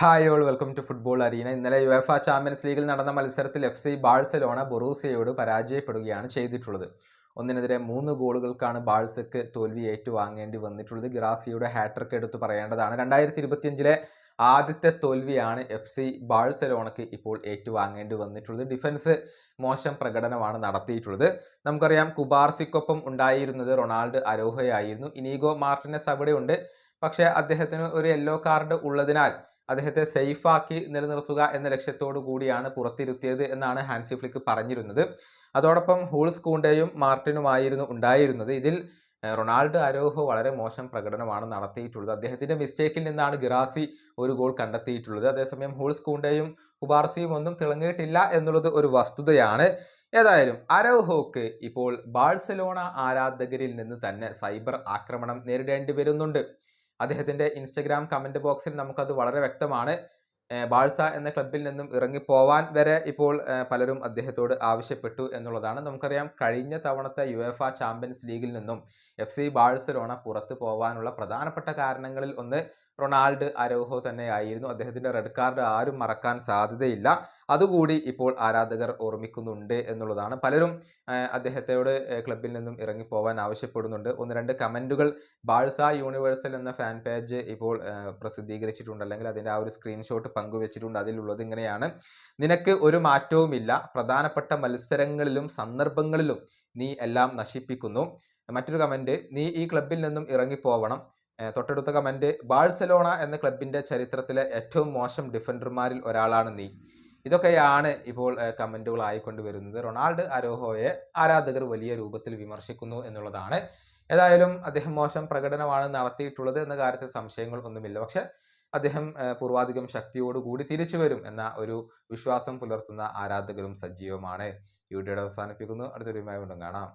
Hi all welcome to football arena ഇന്നലെ UEFA champions ലീഗിൽ നടന്ന മത്സരത്തിൽ എഫ് സി ബാഴ്സലോണ ബൊറൂസിയയോട് പരാജയപ്പെടുകയാണ് ചെയ്തിട്ടുള്ളത്. ഒന്നിനെതിരെ മൂന്ന് ഗോളുകൾക്കാണ് ബാഴ്സക്ക് തോൽവി ഏറ്റുവാങ്ങേണ്ടി വന്നിട്ടുള്ളത്. ഗിറാസിയുടെ ഹാട്രിക് എടുത്ത് പറയേണ്ടതാണ്. രണ്ടായിരത്തി ഇരുപത്തിയഞ്ചിലെ ആദ്യത്തെ തോൽവിയാണ് എഫ് സി ബാഴ്സലോണയ്ക്ക് ഇപ്പോൾ ഏറ്റുവാങ്ങേണ്ടി വന്നിട്ടുള്ളത്. ഡിഫൻസ് മോശം പ്രകടനമാണ് നടത്തിയിട്ടുള്ളത്. നമുക്കറിയാം കുബാർസിക്കൊപ്പം ഉണ്ടായിരുന്നത് റൊണാൾഡ് അരോഹയായിരുന്നു. ഇനീഗോ മാർട്ടിനസ് അവിടെയുണ്ട്. പക്ഷേ അദ്ദേഹത്തിന് ഒരു യെല്ലോ കാർഡ് ഉള്ളതിനാൽ അദ്ദേഹത്തെ സേഫാക്കി നിലനിർത്തുക എന്ന ലക്ഷ്യത്തോടു കൂടിയാണ് പുറത്തിരുത്തിയത് എന്നാണ് ഹാൻസി ഫ്ലിക്ക് പറഞ്ഞിരുന്നത്. അതോടൊപ്പം ഹൂൾസ് കൂണ്ടയും മാർട്ടിനുമായിരുന്നു ഉണ്ടായിരുന്നത്. ഇതിൽ റൊണാൾഡോ അരോഹോ വളരെ മോശം പ്രകടനമാണ് നടത്തിയിട്ടുള്ളത്. അദ്ദേഹത്തിന്റെ മിസ്റ്റേക്കിൽ നിന്നാണ് ഗിറാസി ഒരു ഗോൾ കണ്ടെത്തിയിട്ടുള്ളത്. അതേസമയം ഹൂൾസ് കൂണ്ടയും കുബാർസിയും ഒന്നും തിളങ്ങിയിട്ടില്ല എന്നുള്ളത് ഒരു വസ്തുതയാണ്. ഏതായാലും അരോഹോക്ക് ഇപ്പോൾ ബാഴ്സലോണ ആരാധകരിൽ നിന്ന് തന്നെ സൈബർ ആക്രമണം നേരിടേണ്ടി വരുന്നുണ്ട്. അദ്ദേഹത്തിന്റെ ഇൻസ്റ്റഗ്രാം കമന്റ് ബോക്സിൽ നമുക്കത് വളരെ വ്യക്തമാണ്. ബാഴ്സ എന്ന ക്ലബിൽ നിന്നും ഇറങ്ങിപ്പോവാൻ വരെ ഇപ്പോൾ പലരും അദ്ദേഹത്തോട് ആവശ്യപ്പെട്ടു എന്നുള്ളതാണ്. നമുക്കറിയാം കഴിഞ്ഞ തവണത്തെ യു എഫ ചാമ്പ്യൻസ് ലീഗിൽ നിന്നും എഫ് സി ബാഴ്സലോണ പുറത്തു പോവാനുള്ള പ്രധാനപ്പെട്ട കാരണങ്ങളിൽ ഒന്ന് റൊണാൾഡ് അരോഹോ തന്നെയായിരുന്നു. അദ്ദേഹത്തിന്റെ റെഡ് കാർഡ് ആരും മറക്കാൻ സാധ്യതയില്ല. അതുകൂടി ഇപ്പോൾ ആരാധകർ ഓർമ്മിക്കുന്നുണ്ട് എന്നുള്ളതാണ്. പലരും അദ്ദേഹത്തോട് ക്ലബിൽ നിന്നും ഇറങ്ങിപ്പോവാൻ ആവശ്യപ്പെടുന്നുണ്ട്. ഒന്ന് രണ്ട് കമന്റുകൾ ബാഴ്സ യൂണിവേഴ്സൽ എന്ന ഫാൻ പേജ് ഇപ്പോൾ പ്രസിദ്ധീകരിച്ചിട്ടുണ്ട്. അല്ലെങ്കിൽ അതിന്റെ ആ ഒരു സ്ക്രീൻഷോട്ട് പങ്കുവച്ചിട്ടുണ്ട് അതിലുള്ളത് ഇങ്ങനെയാണ്. നിനക്ക് ഒരു മാറ്റവുമില്ല. പ്രധാനപ്പെട്ട മത്സരങ്ങളിലും സന്ദർഭങ്ങളിലും നീ എല്ലാം നശിപ്പിക്കുന്നു. മറ്റൊരു കമന്റ് നീ ഈ ക്ലബിൽ നിന്നും ഇറങ്ങിപ്പോവണം. തൊട്ടടുത്ത കമന്റ് ബാഴ്സലോണ എന്ന ക്ലബിന്റെ ചരിത്രത്തിലെ ഏറ്റവും മോശം ഡിഫൻഡർമാരിൽ ഒരാളാണ് നീ. ഇതൊക്കെയാണ് ഇപ്പോൾ കമന്റുകൾ ആയിക്കൊണ്ട് വരുന്നത്. റൊണാൾഡ് അരോഹോയെ ആരാധകർ വലിയ രൂപത്തിൽ വിമർശിക്കുന്നു എന്നുള്ളതാണ്. ഏതായാലും അദ്ദേഹം മോശം പ്രകടനമാണ് നടത്തിയിട്ടുള്ളത് എന്ന കാര്യത്തിൽ സംശയങ്ങൾ ഒന്നുമില്ല. പക്ഷെ അദ്ദേഹം പൂർവാധികം ശക്തിയോടുകൂടി തിരിച്ചു വരും എന്ന ഒരു വിശ്വാസം പുലർത്തുന്ന ആരാധകരും സജീവമാണ്. ഈ വീഡിയോയുടെ അവസാനിപ്പിക്കുന്നു. അടുത്തൊരു വീണ്ടും കാണാം.